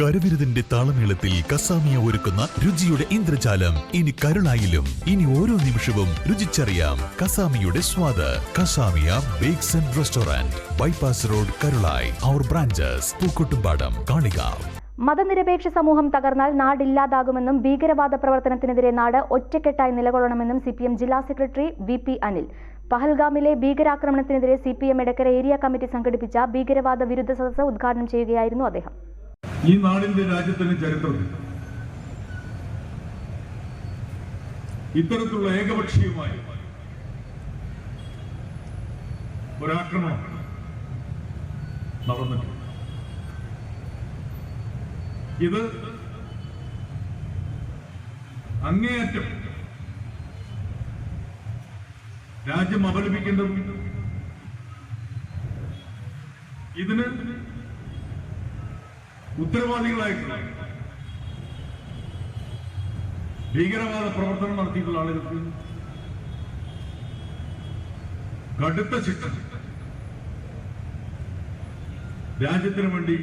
കരവിരുതിന്റെ താളമേളത്തിൽ കസാമിയ ഒരുക്കുന്ന രുചിയുടെ ഇന്ദ്രജാലം. ഇനി കരുളായിലും ഇനി ഓരോ നിമിഷവും രുചിച്ചറിയാം കസാമിയുടെ സ്വാദ്. കസാമിയ bakes and restaurant bypass road Karulayi. Our branches Pookkottumpadam Kalikavu. മതനിരപേക്ഷ സമൂഹം തകർന്നാൽ നാടില്ലാതാകുമെന്നും ഭീകരവാദ പ്രവർത്തനത്തിനെതിരെ നാട് ഒറ്റക്കെട്ടായി നിലകൊള്ളണമെന്നും സി ജില്ലാ സെക്രട്ടറി വി പി അനിൽ. പഹൽഗാമിലെ ഭീകരാക്രമണത്തിനെതിരെ C P M Edakkara area committee സംഘടിപ്പിച്ച ഭീകരവാദ വിരുദ്ധ സദസ്സ് ഉദ്ഘാടനം ചെയ്യുകയായിരുന്നു അദ്ദേഹം. ഈ നാടിന്റെ രാജ്യത്തിന്റെ ചരിത്രത്തിൽ ഇത്തരത്തിലുള്ള ഏകപക്ഷീയമായി ഒരാക്രമണം നടന്നിട്ടുണ്ട്. ഇത് അങ്ങേയറ്റം രാജ്യം അപലപിക്കേണ്ടതും ഇതിന് ഉത്തരവാദികളായിട്ടുള്ള ഭീകരവാദ പ്രവർത്തനം നടത്തിയിട്ടുള്ള ആളുകൾക്ക് കടുത്ത ശിക്ഷ. രാജ്യത്തിന് വേണ്ടി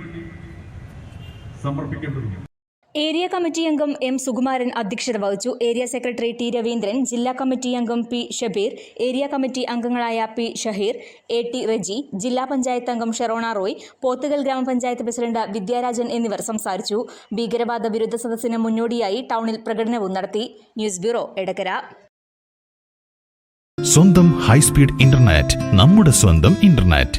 സമർപ്പിക്കേണ്ടതുണ്ട്. ഏരിയ കമ്മിറ്റി അംഗം എം സുകുമാരൻ അധ്യക്ഷത വഹിച്ചു. ഏരിയ സെക്രട്ടറി ടി രവീന്ദ്രൻ ജില്ലാ കമ്മിറ്റി അംഗം പി ഷബീർ ഏരിയ കമ്മിറ്റി അംഗങ്ങളായ P Shaheer A T Reji ജില്ലാ പഞ്ചായത്ത് അംഗം ഷെറോണ റോയ് പോത്തുകൽ ഗ്രാമപഞ്ചായത്ത് പ്രസിഡന്റ് വിദ്യാരാജൻ എന്നിവർ സംസാരിച്ചു. ഭീകരവാദ വിരുദ്ധ സദസ്സിന് മുന്നോടിയായി ടൗണിൽ പ്രകടനവും നടത്തി. News bureau Edakkara. സ്വന്തം ഹൈസ്പീഡ് ഇന്റർനെറ്റ് നമ്മുടെ സ്വന്തം ഇന്റർനെറ്റ്.